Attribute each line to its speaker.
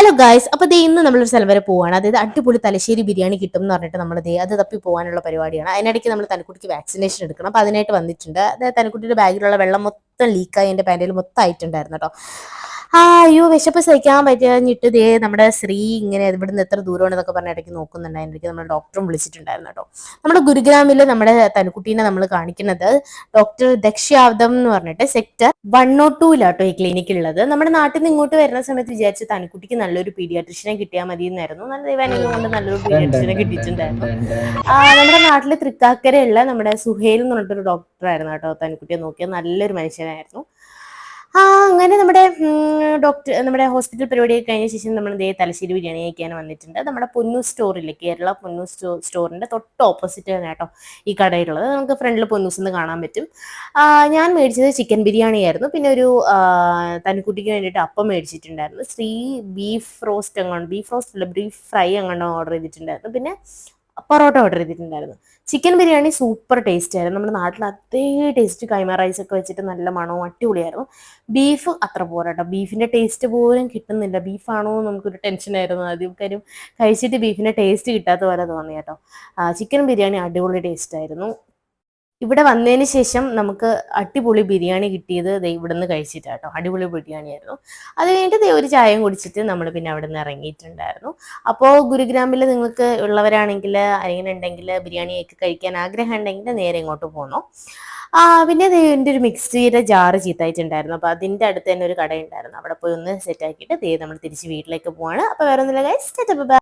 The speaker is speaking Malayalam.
Speaker 1: ഹലോ ഗായ്സ് അപ്പൊ ദേ ഇന്ന് നമ്മളൊരു സ്ഥലം വരെ പോവാണ്. അതായത് അടിപൊളി തലശ്ശേരി ബിരിയാണി കിട്ടും എന്ന് പറഞ്ഞിട്ട് നമ്മൾ ദേ അത് തപ്പി പോകാനുള്ള പരിപാടിയാണ്. അതിനിടയ്ക്ക് നമ്മൾ തനക്കുട്ടിക്ക് വാക്സിനേഷൻ എടുക്കണം. അപ്പൊ അതിനായിട്ട് വന്നിട്ടുണ്ട്. അതായത് തനക്കുട്ടിയുടെ ബാഗിലുള്ള വെള്ളം മൊത്തം ലീക്കായി എന്റെ പാന്റിൽ മൊത്തം ആയിട്ടുണ്ടായിരുന്നു കേട്ടോ. ആ അയ്യോ വിശപ്പ് സഹിക്കാൻ പറ്റിയ ദേ നമ്മുടെ ശ്രീ ഇങ്ങനെ ഇവിടുന്ന് എത്ര ദൂരമാണെന്നൊക്കെ പറഞ്ഞ ഇടയ്ക്ക് നോക്കുന്നുണ്ടായിരുന്നു. നമ്മൾ ഡോക്ടറും വിളിച്ചിട്ടുണ്ടായിരുന്നു കേട്ടോ. നമ്മുടെ ഗുരുഗ്രാമിൽ നമ്മുടെ തനുക്കുട്ടീനെ നമ്മൾ കാണിക്കുന്നത് ഡോക്ടർ ദക്ഷ്യാവതം എന്ന് പറഞ്ഞിട്ട് സെക്ടർ വൺ നോട്ട് ടൂലാട്ടോ ഈ ക്ലിനിക്കിലുള്ളത്. നമ്മുടെ നാട്ടിൽ നിന്ന് ഇങ്ങോട്ട് വരുന്ന സമയത്ത് വിചാരിച്ച് തനിക്കുട്ടിക്ക് നല്ലൊരു പീഡിയാട്രിഷ്യനെ കിട്ടിയാൽ മതി എന്നായിരുന്നു നല്ല ദൈവാനുഗ്രഹം കൊണ്ട് നല്ലൊരു പീഡിയാട്രിഷ്യനെ കിട്ടിയിട്ടുണ്ടായിരുന്നു. നമ്മുടെ നാട്ടിലെ തൃക്കാക്കരയുള്ള നമ്മുടെ സുഹേൽ എന്ന് പറഞ്ഞിട്ടൊരു ഡോക്ടറായിരുന്നു കേട്ടോ തനിക്കുട്ടിയെ നോക്കിയ നല്ലൊരു മനുഷ്യനായിരുന്നു. ആ അങ്ങനെ നമ്മുടെ ഡോക്ടർ നമ്മുടെ ഹോസ്പിറ്റൽ പരിപാടിയൊക്കെ കഴിഞ്ഞ ശേഷം നമ്മൾ ഇതേ തലശ്ശേരി ബിരിയാണി കഴിക്കാൻ വന്നിട്ടുണ്ട്. നമ്മുടെ പൊന്നു സ്റ്റോറില്ലേ കേരള പൊന്നു സ്റ്റോ സ്റ്റോറിന്റെ തൊട്ട് ഓപ്പോസിറ്റ് തന്നെ കേട്ടോ ഈ കടയിലുള്ളത്. നമുക്ക് ഫ്രണ്ടിൽ പൊന്നൂസ് എന്ന് കാണാൻ പറ്റും. ഞാൻ മേടിച്ചത് ചിക്കൻ ബിരിയാണി ആയിരുന്നു. പിന്നെ ഒരു തനിക്കുട്ടിക്ക് വേണ്ടിയിട്ട് അപ്പം മേടിച്ചിട്ടുണ്ടായിരുന്നു. ശ്രീ ബീഫ് റോസ്റ്റ് അങ്ങോട്ട് ബീഫ് റോസ്റ്റ് അല്ല ബീഫ് ഫ്രൈ അങ്ങോട്ട് ഓർഡർ ചെയ്തിട്ടുണ്ടായിരുന്നു. പിന്നെ പൊറോട്ട ഓർഡർ ചെയ്തിട്ടുണ്ടായിരുന്നു. ചിക്കൻ ബിരിയാണി സൂപ്പർ ടേസ്റ്റ് ആയിരുന്നു. നമ്മുടെ നാട്ടിൽ അതേ ടേസ്റ്റ് കൈമ റൈസ് ഒക്കെ വെച്ചിട്ട് നല്ല മണവും അടിപൊളിയായിരുന്നു. ബീഫ് അത്ര പോരാട്ടോ ബീഫിന്റെ ടേസ്റ്റ് പോലും കിട്ടുന്നില്ല. ബീഫാണോ എന്ന് നമുക്കൊരു ടെൻഷനായിരുന്നു ആദ്യം കാര്യം കഴിച്ചിട്ട് ബീഫിന്റെ ടേസ്റ്റ് കിട്ടാത്ത പോലെ തോന്നി കേട്ടോ. ചിക്കൻ ബിരിയാണി അടിപൊളി ടേസ്റ്റ് ആയിരുന്നു. ഇവിടെ വന്നതിന് ശേഷം നമുക്ക് അടിപൊളി ബിരിയാണി കിട്ടിയത് ദേ ഇവിടെ നിന്ന് കഴിച്ചിട്ടാട്ടോ അടിപൊളി ബിരിയാണി ആയിരുന്നു അത് കഴിഞ്ഞിട്ട് ഒരു ചായയും കുടിച്ചിട്ട് നമ്മൾ പിന്നെ അവിടെ നിന്ന് ഇറങ്ങിയിട്ടുണ്ടായിരുന്നു. അപ്പോൾ ഗുരുഗ്രാമിൽ നിങ്ങൾക്ക് ഉള്ളവരാണെങ്കിൽ അല്ലെങ്കിൽ ഉണ്ടെങ്കിൽ ബിരിയാണിയൊക്കെ കഴിക്കാൻ ആഗ്രഹം ഉണ്ടെങ്കിൽ നേരെ ഇങ്ങോട്ട് പോകണം പിന്നെ എന്റെ ഒരു മിക്സിയുടെ ജാറ് ചീത്തായിട്ടുണ്ടായിരുന്നു. അപ്പോൾ അതിന്റെ അടുത്ത് തന്നെ ഒരു കടയുണ്ടായിരുന്നു. അവിടെ പോയി ഒന്ന് സെറ്റാക്കിയിട്ട് ദേ നമ്മൾ തിരിച്ച് വീട്ടിലേക്ക് പോവാണ്. അപ്പോൾ വേറെ ഒന്നുമില്ല ഗൈസ്